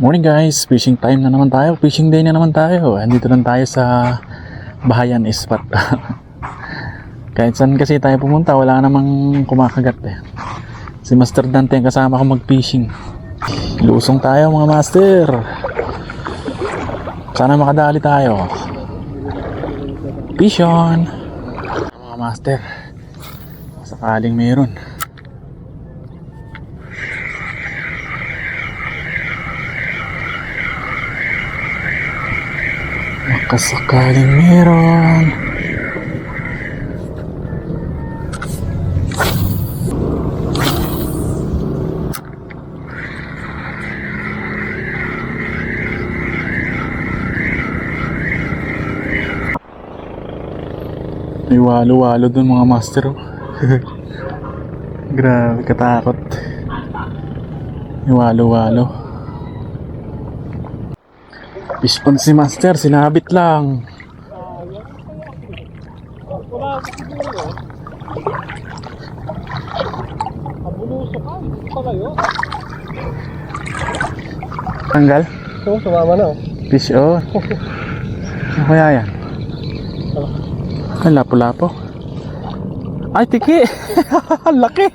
Morning guys, fishing time na naman tayo. Fishing day na naman tayo. Andito lang tayo sa Bahayan Spot. Kahit saan kasi tayo pumunta, wala namang kumakagat eh. Si Master Dante ang kasama ko mag-fishing. Lusong tayo mga master. Sana makadali tayo. Fish on! Mga master. Sakaling meron. Makasakaling meron. May walo-walo dun mga master. oh. Grabe katakot. May walo-walo. Fish on si master, sinabit lang. Tanggal? Oo, sumama na. oh. Fish on. Ano kaya yan? Ay, lapo-lapo. Ay, tiki! Ang laki!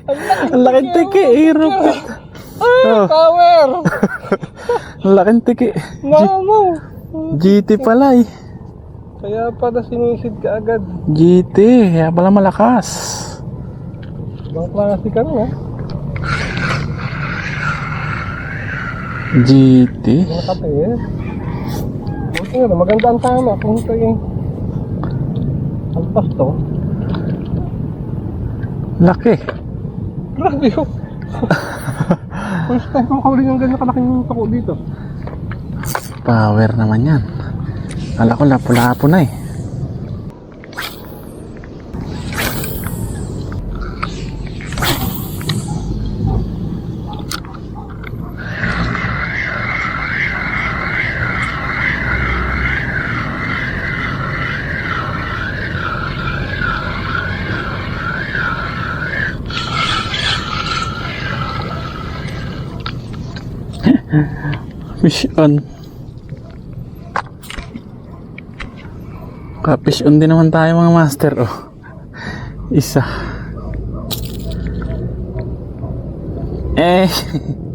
Ang laking tiki! Hirap! Oh, Power! laking tiki. Mamo! GT pala eh. Kaya pala sinisid ka agad. GT, kaya pala malakas. Ibang klase ka rin, ha? GT? Mga kapit. Buti nga, maganda ang tama. Kung ito yung alpas to. Laki. Grabe yun. First time kong kauling ang ganyan kalaking tako dito. Power naman yan. Kala ko lapo-lapo na eh. Fish on. Ka-fish on din naman tayo mga master. Oh. Isa. Eh.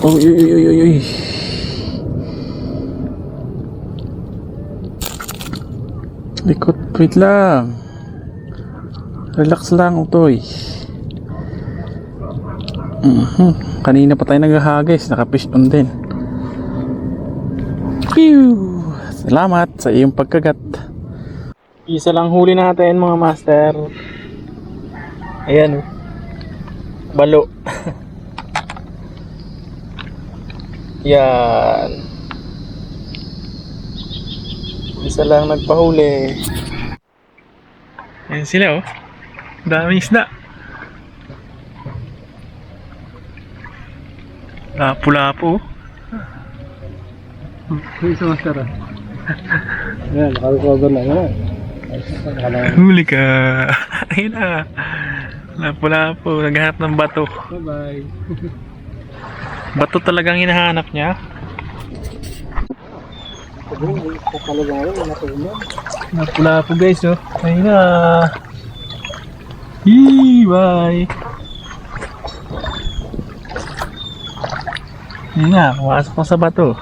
Uy, uy, uy, uy, uy. Ikot, wait lang. Relax lang, utoy. Mhm. Kanina pa tayo naghahagis, naka-fish on din. Pew! Salamat sa iyong pagkagat. Isa lang huli natin mga master. Ayan. Balo. Yan. Isa lang nagpahuli. Ayan sila oh. Daming isda. Lapu-lapu. Isa master, ha? Yan, nakarecover na yan. Nakalang. Huli ka. Ayun na. Lapu-lapu. Naghahanap ng bato. Bye-bye. Bato talagang hinahanap niya. Lapu-lapu guys oh. Ayun na. Hii, bye. Ayun na. Pumasok sa bato.